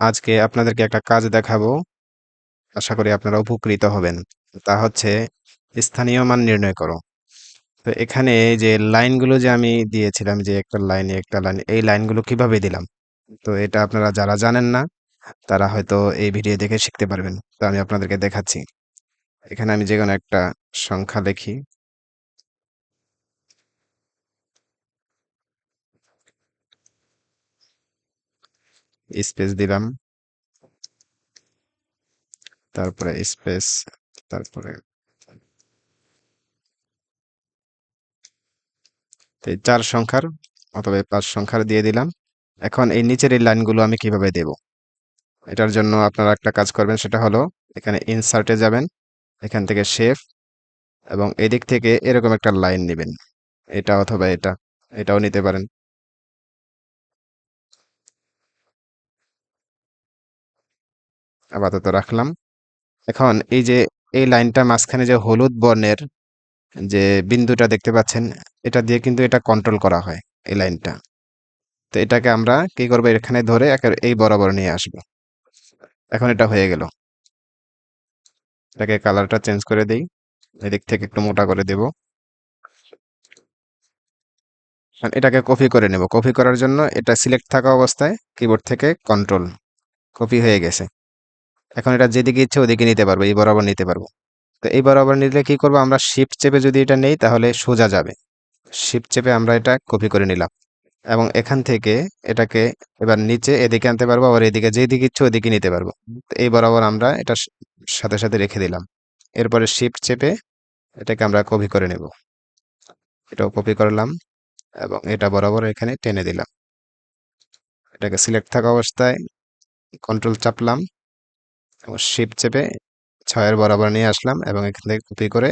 আজকে আপনাদেরকে একটা কাজ দেখাবো। আশা করি আপনারা উপকৃত হবেন। তা হচ্ছে স্থানীয় মান নির্ণয় করো। তো এখানে যে লাইনগুলো যে আমি দিয়েছিলাম, যে একটা লাইনে, একটা লাইন, এই লাইনগুলো কীভাবে দিলাম? তো এটা আপনারা যারা জানেন না, তারা হয়তো এই ভিডিও দেখে শিখতে পারবেন। তো আমি আপনাদেরকে দেখাচ্ছি। এখানে আমি যে কোনো একটা সংখ্যা লিখি স্পেস দিলাম। তারপরে স্পেস তারপরে চার সংখ্যার অথবা পাঁচ সংখ্যার দিয়ে দিলাম। এখন এই নিচের এই লাইনগুলো আমি কীভাবে দেব? এটার জন্য আপনারা একটা কাজ করবেন, সেটা হলো এখানে ইনসার্টে যাবেন, এখান থেকে শেফ এবং এদিক থেকে এরকম একটা লাইন নেবেন। এটা অথবা এটা, এটাও নিতে পারেন। আপাতত রাখলাম। এখন এই যে, এই লাইনটা মাঝখানে যে হলুদ বর্ণের যে বিন্দুটা দেখতে পাচ্ছেন, এটা দিয়ে কিন্তু এটা কন্ট্রোল করা হয়, এই লাইনটা। তো এটাকে আমরা কি করব? এখানে ধরে এই বরাবর নিয়ে আসব। এখন এটা হয়ে গেল। এটাকে কালারটা চেঞ্জ করে দিই। এদিক থেকে একটু মোটা করে দেব। এটাকে কপি করে নেব। কপি করার জন্য এটা সিলেক্ট থাকা অবস্থায় কিবোর্ড থেকে কন্ট্রোল কপি হয়ে গেছে। এখন এটা যেদিকে ইচ্ছে ওদিকে নিতে পারব, এই বরাবর নিতে পারব। তো এই বরাবর নিলে কি করব, আমরা শিফট চেপে যদি এটা নেই, তাহলে সোজা যাবে। শিফট চেপে আমরা এটা কপি করে নিলাম। এবং এখান থেকে এটাকে এবার নিচে এদিকে আনতে পারব, আবার এদিকে যেদিকে ইচ্ছে ওদিকে নিতে পারব। এই বরাবর আমরা এটা সাথে সাথে রেখে দিলাম। এরপরে শিফট চেপে এটাকে আমরা কপি করে নেব। এটাও কপি করলাম এবং এটা বরাবর এখানে টেনে দিলাম। এটাকে সিলেক্ট থাকা অবস্থায় কন্ট্রোল চাপলাম। শিফট চেপে ছয়ের বরাবর নিয়ে আসলাম এবং এখান থেকে কপি করে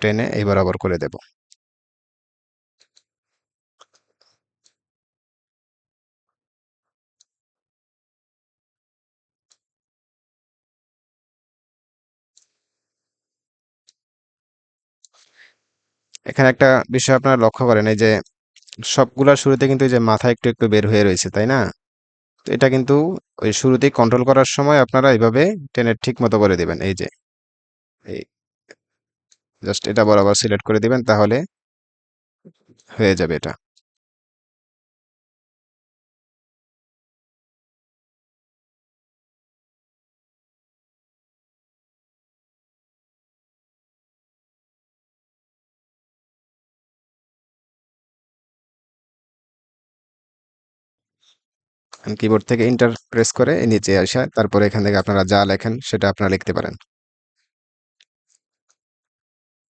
টেনে এই বরাবর করে দেব। এখানে একটা বিষয় আপনারা লক্ষ্য করেন, এই যে সবগুলোর শুরুতে কিন্তু এই যে মাথা একটু একটু বের হয়ে রয়েছে, তাই না? এটা কিন্তু ওই শুরুতেই কন্ট্রোল করার সময় আপনারা এইভাবে টেনে ঠিক মতো করে দেবেন, এই যে। এই জাস্ট এটা বরাবর সিলেক্ট করে দিবেন, তাহলে হয়ে যাবে এটা। কিবোর্ড থেকে ইন্টার প্রেস করে নিচে আসা তারপরে এখান থেকে আপনারা যা লেখেন সেটা আপনারা লিখতে পারেন।